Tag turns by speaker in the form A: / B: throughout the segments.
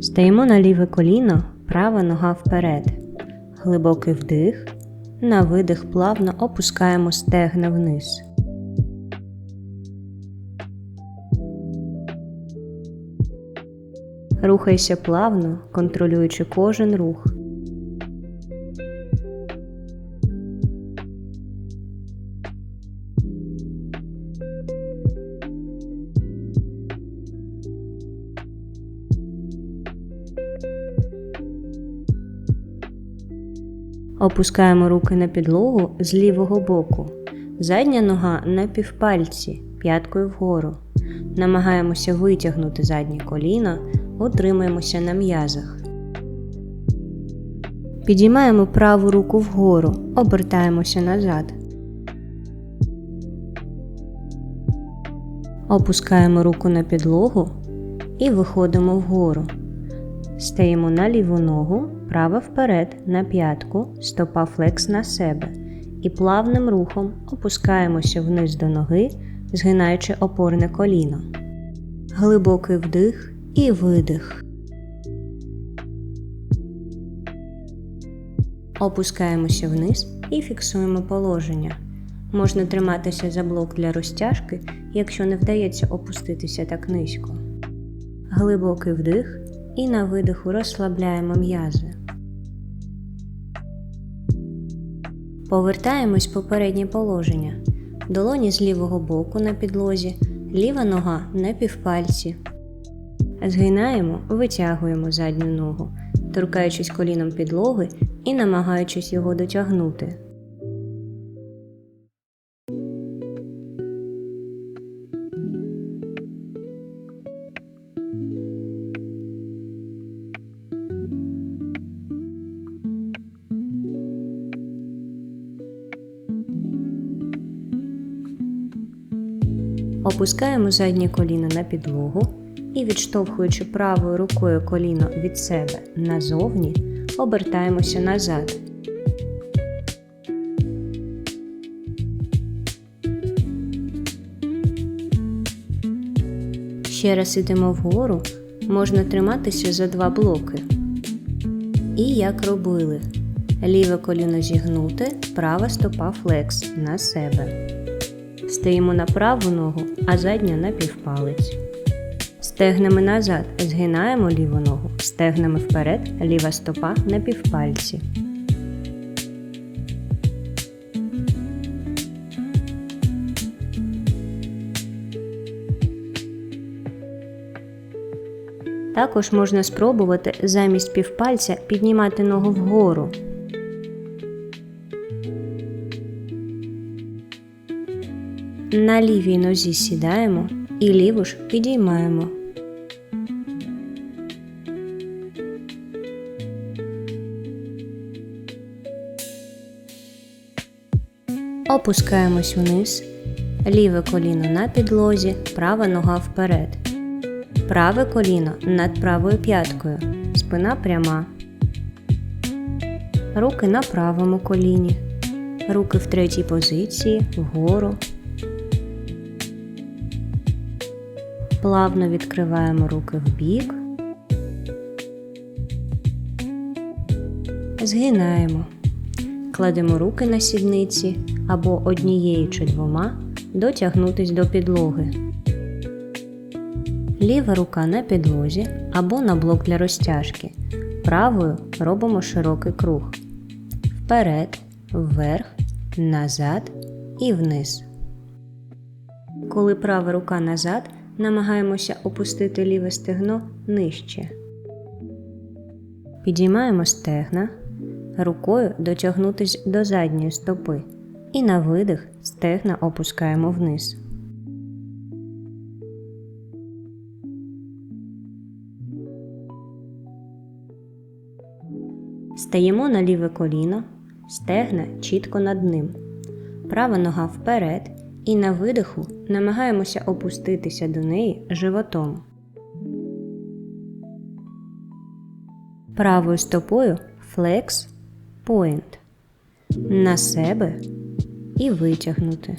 A: Стаємо на ліве коліно, права нога вперед. Глибокий вдих. На видих плавно опускаємо стегна вниз. Рухайся плавно, контролюючи кожен рух. Опускаємо руки на підлогу з лівого боку. Задня нога на півпальці, п'яткою вгору. Намагаємося витягнути заднє коліно, утримуємося на м'язах. Підіймаємо праву руку вгору, обертаємося назад. Опускаємо руку на підлогу і виходимо вгору. Стаємо на ліву ногу, права вперед на п'ятку, стопа флекс на себе і плавним рухом опускаємося вниз до ноги, згинаючи опорне коліно. Глибокий вдих і видих. Опускаємося вниз і фіксуємо положення. Можна триматися за блок для розтяжки, якщо не вдається опуститися так низько. Глибокий вдих і на видиху розслабляємо м'язи. Повертаємось в попереднє положення. Долоні з лівого боку на підлозі, ліва нога на півпальці. Згинаємо, витягуємо задню ногу, торкаючись коліном підлоги і намагаючись його дотягнути. Опускаємо заднє коліно на підлогу і, відштовхуючи правою рукою коліно від себе назовні, обертаємося назад. Ще раз ідемо вгору, можна триматися за два блоки. І як робили. Ліве коліно зігнуте, права стопа флекс на себе. Стаємо на праву ногу, а задня на півпалець. Стегнемо назад, згинаємо ліву ногу, стегнемо вперед, ліва стопа на півпальці. Також можна спробувати замість півпальця піднімати ногу вгору. На лівій нозі сідаємо і ліву ж підіймаємо. Опускаємось вниз, ліве коліно на підлозі, права нога вперед. Праве коліно над правою п'яткою, спина пряма. Руки на правому коліні. Руки в третій позиції, вгору. Плавно відкриваємо руки в бік. Згинаємо. Кладемо руки на сідниці або однією чи двома дотягнутись до підлоги. Ліва рука на підлозі або на блок для розтяжки. Правою робимо широкий круг. Вперед, вверх, назад і вниз. Коли права рука назад, намагаємося опустити ліве стегно нижче. Підіймаємо стегна, рукою дотягнутись до задньої стопи і на видих стегна опускаємо вниз. Стаємо на ліве коліно, стегна чітко над ним. Права нога вперед і на видиху намагаємося опуститися до неї животом. Правою стопою флекс point. На себе і витягнути.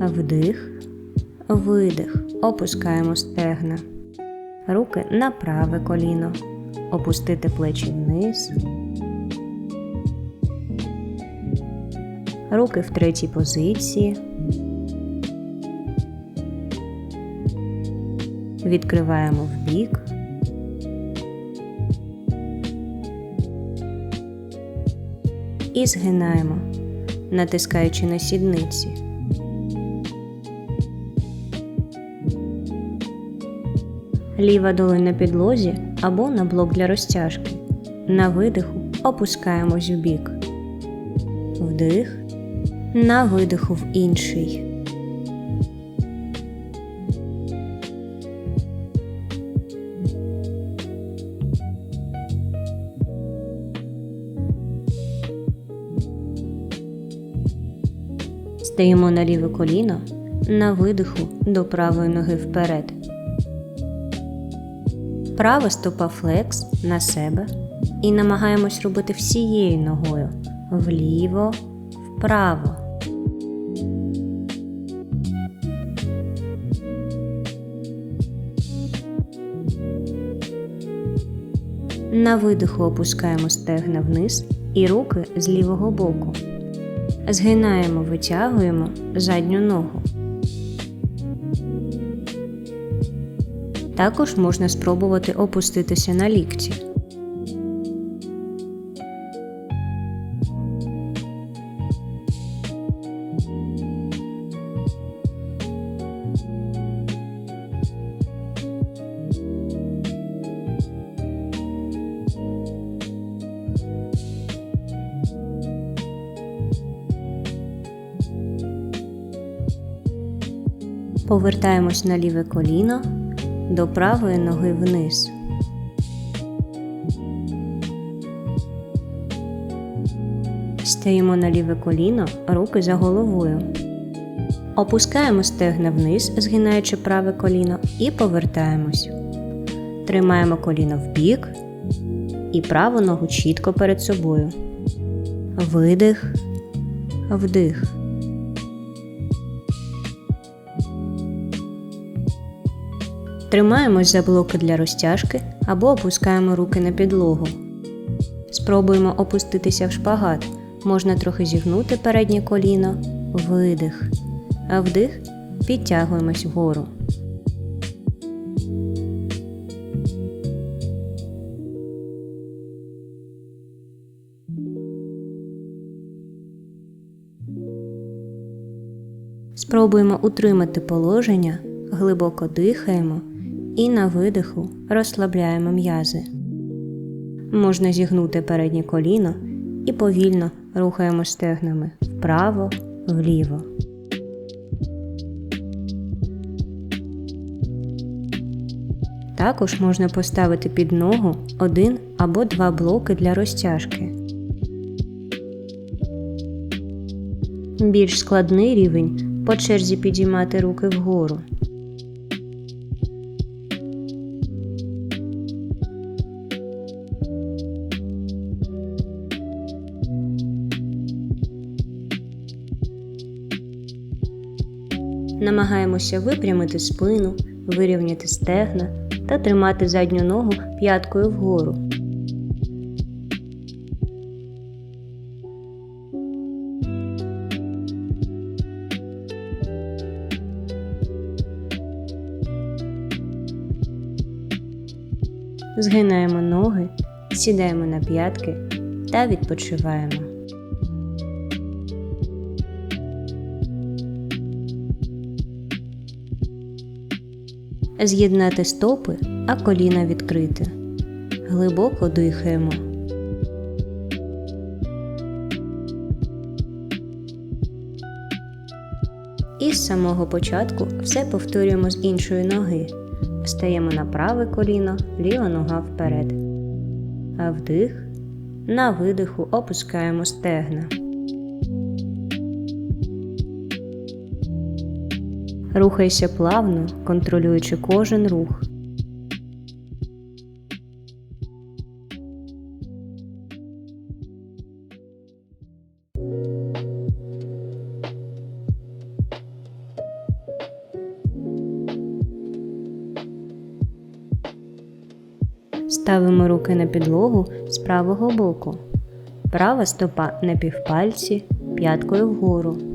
A: Вдих, видих. Опускаємо стегна. Руки на праве коліно. Опустити плечі вниз. Руки в третій позиції. Відкриваємо в бік. І згинаємо, натискаючи на сідниці. Ліва долонь на підлозі або на блок для розтяжки. На видиху опускаємось в бік. Вдих. На видиху в інший. Стаємо на ліве коліно на видиху до правої ноги вперед. Права стопа флекс на себе і намагаємось робити всією ногою вліво, вправо. На видиху опускаємо стегна вниз і руки з лівого боку. Згинаємо, витягуємо задню ногу. Також можна спробувати опуститися на лікті. Повертаємось на ліве коліно до правої ноги вниз. Стаємо на ліве коліно, руки за головою. Опускаємо стегна вниз, згинаючи праве коліно, і повертаємось. Тримаємо коліно в бік і праву ногу чітко перед собою. Видих, вдих. Тримаємось за блоки для розтяжки або опускаємо руки на підлогу. Спробуємо опуститися в шпагат. Можна трохи зігнути переднє коліно, видих, а вдих підтягуємось вгору. Спробуємо утримати положення, глибоко дихаємо і на видиху розслабляємо м'язи. Можна зігнути переднє коліно і повільно рухаємо стегнами вправо, вліво. Також можна поставити під ногу один або два блоки для розтяжки. Більш складний рівень по черзі підіймати руки вгору. Намагаємося випрямити спину, вирівняти стегна та тримати задню ногу п'яткою вгору. Згинаємо ноги, сідаємо на п'ятки та відпочиваємо. З'єднати стопи, а коліна відкрити. Глибоко дихаємо. І з самого початку все повторюємо з іншої ноги. Стаємо на праве коліно, ліва нога вперед. А вдих. На видиху опускаємо стегна. Рухайся плавно, контролюючи кожен рух. Ставимо руки на підлогу з правого боку. Права стопа на півпальці, п'яткою вгору.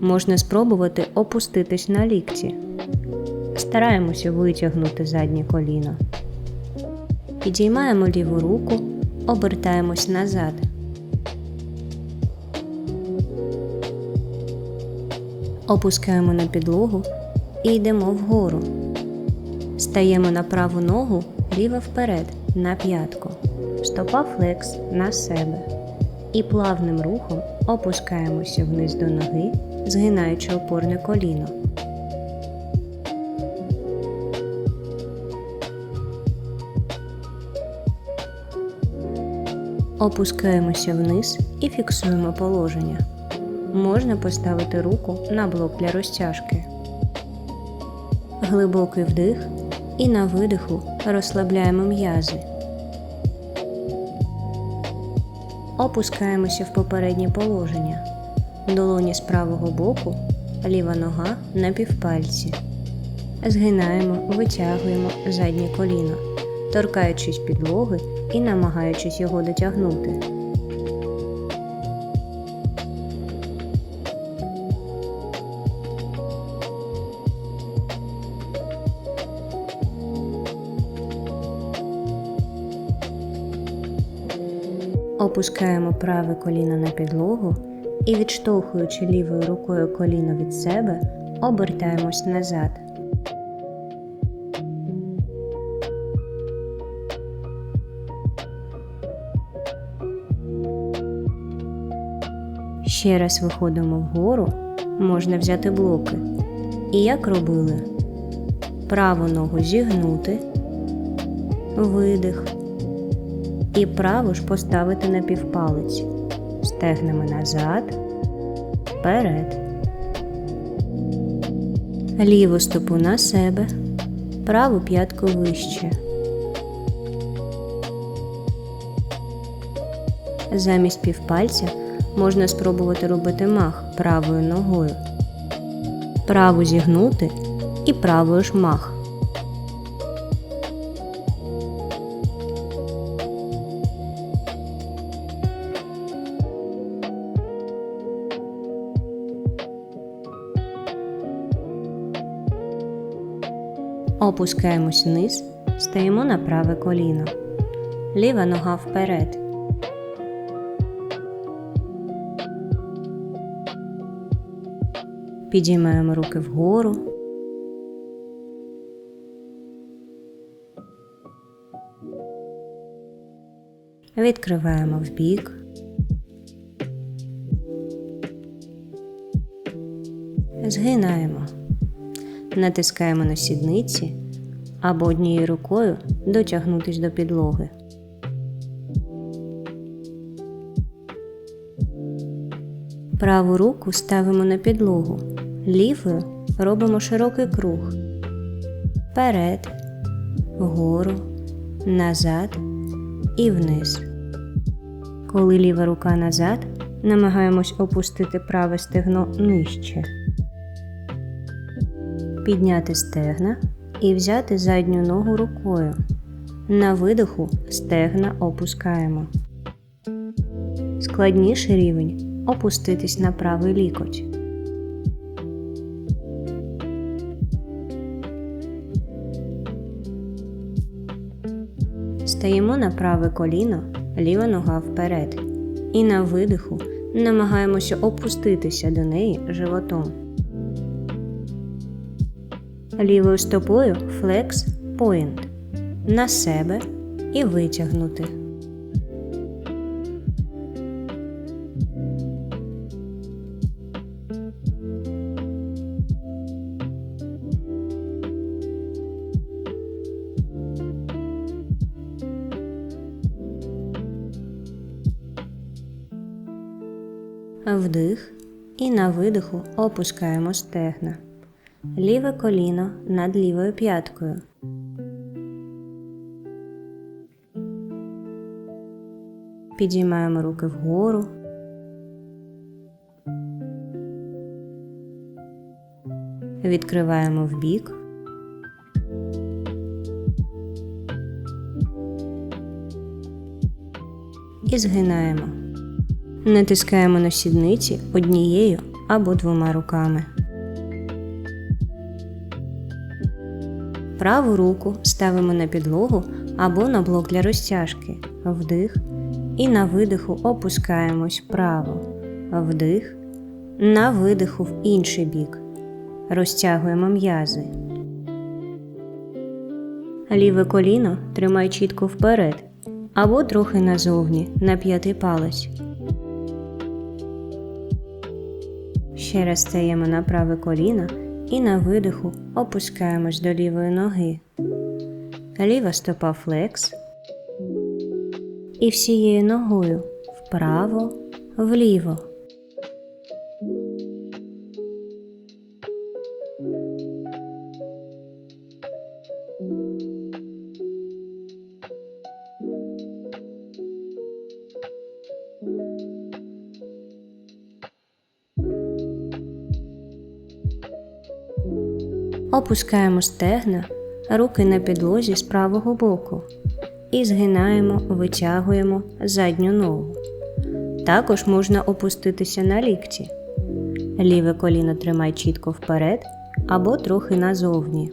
A: Можна спробувати опуститись на лікті. Стараємося витягнути заднє коліно. Підіймаємо ліву руку, обертаємось назад. Опускаємо на підлогу і йдемо вгору. Стаємо на праву ногу, ліва вперед, на п'ятку. Стопа флекс на себе. І плавним рухом опускаємося вниз до ноги, згинаючи опорне коліно. Опускаємося вниз і фіксуємо положення. Можна поставити руку на блок для розтяжки. Глибокий вдих і на видиху розслабляємо м'язи. Опускаємося в попереднє положення. Долоні з правого боку, ліва нога на півпальці. Згинаємо, витягуємо заднє коліно, торкаючись підлоги і намагаючись його дотягнути. Опускаємо праве коліно на підлогу і, відштовхуючи лівою рукою коліно від себе, обертаємось назад. Ще раз виходимо вгору, можна взяти блоки. І як робили? Праву ногу зігнути, видих. І праву ж поставити на півпалець. Стегнемо назад, вперед. Ліву стопу на себе, праву п'ятку вище. Замість півпальця можна спробувати робити мах правою ногою. Праву зігнути і правою ж мах. Опускаємось вниз, стаємо на праве коліно. Ліва нога вперед. Підіймаємо руки вгору. Відкриваємо вбік. Згинаємо. Натискаємо на сідниці або однією рукою дотягнутись до підлоги. Праву руку ставимо на підлогу. Лівою робимо широкий круг. Вперед, вгору, назад і вниз. Коли ліва рука назад, намагаємось опустити праве стегно нижче. Підняти стегна і взяти задню ногу рукою. На видиху стегна опускаємо. Складніший рівень опуститись на правий лікоть. Стаємо на праве коліно, ліва нога вперед. І на видиху намагаємося опуститися до неї животом. Лівою стопою флекс point на себе і витягнути. Вдих і на видиху опускаємо стегна. Ліве коліно над лівою п'яткою. Підіймаємо руки вгору. Відкриваємо вбік. і згинаємо. Натискаємо на сідниці однією або двома руками. Праву руку ставимо на підлогу або на блок для розтяжки. Вдих. І на видиху опускаємось вправо. Вдих. На видиху в інший бік. Розтягуємо м'язи. Ліве коліно тримай чітко вперед або трохи назовні на п'ятий палець. Ще раз стаємо на праве коліно і на видиху опускаємось до лівої ноги. Ліва стопа флекс. І всією ногою вправо, вліво. Опускаємо стегна, руки на підлозі з правого боку і згинаємо, витягуємо задню ногу. Також можна опуститися на лікті. Ліве коліно тримай чітко вперед або трохи назовні.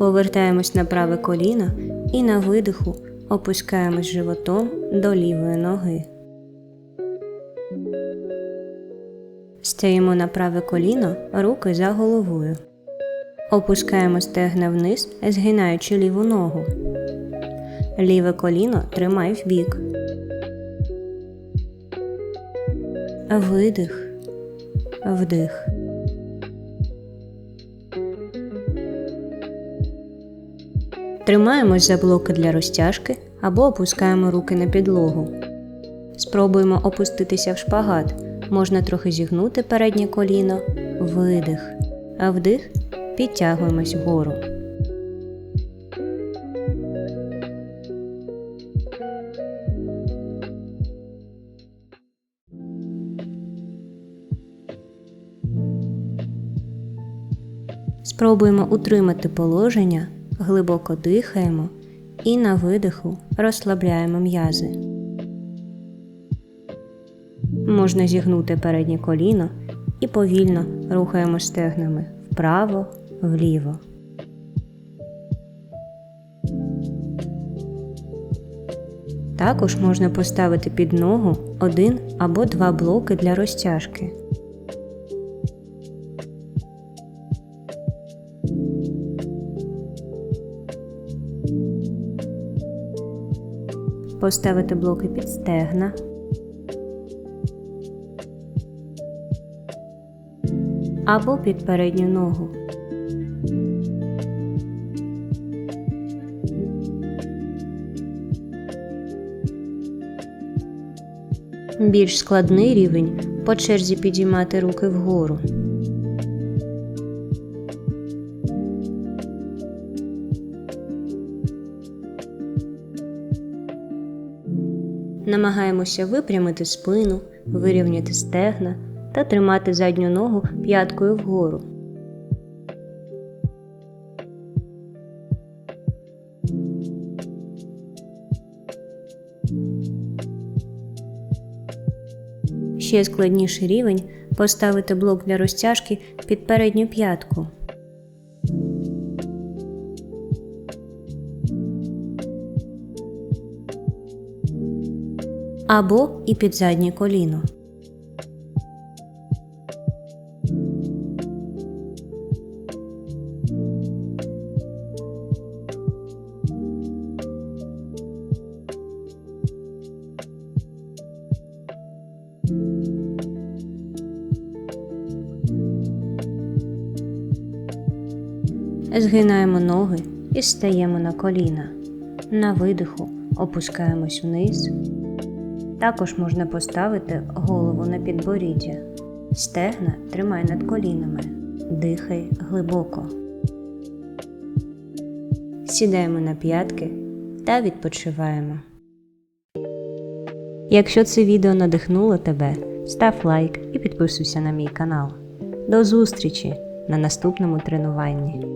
A: Повертаємось на праве коліно і на видиху опускаємось животом до лівої ноги. Стаємо на праве коліно, руки за головою. Опускаємо стегна вниз, згинаючи ліву ногу. Ліве коліно тримай в бік. Видих. Вдих. Тримаємось за блоки для розтяжки або опускаємо руки на підлогу. Спробуємо опуститися в шпагат. Можна трохи зігнути переднє коліно, видих, а вдих підтягуємось вгору. Спробуємо утримати положення, глибоко дихаємо і на видиху розслабляємо м'язи. Можна зігнути переднє коліно і повільно рухаємо стегнами вправо, вліво. Також можна поставити під ногу один або два блоки для розтяжки. Поставити блоки під стегна. Або під передню ногу. Більш складний рівень по черзі підіймати руки вгору. Намагаємося випрямити спину, вирівняти стегна та тримати задню ногу п'яткою вгору. Ще складніший рівень поставити блок для розтяжки під передню п'ятку. Або і під заднє коліно. Згинаємо ноги і стаємо на коліна. На видиху опускаємось вниз. Також можна поставити голову на підборіддя. Стегна тримай над колінами. Дихай глибоко. Сідаємо на п'ятки та відпочиваємо. Якщо це відео надихнуло тебе, став лайк і підписуйся на мій канал. До зустрічі на наступному тренуванні.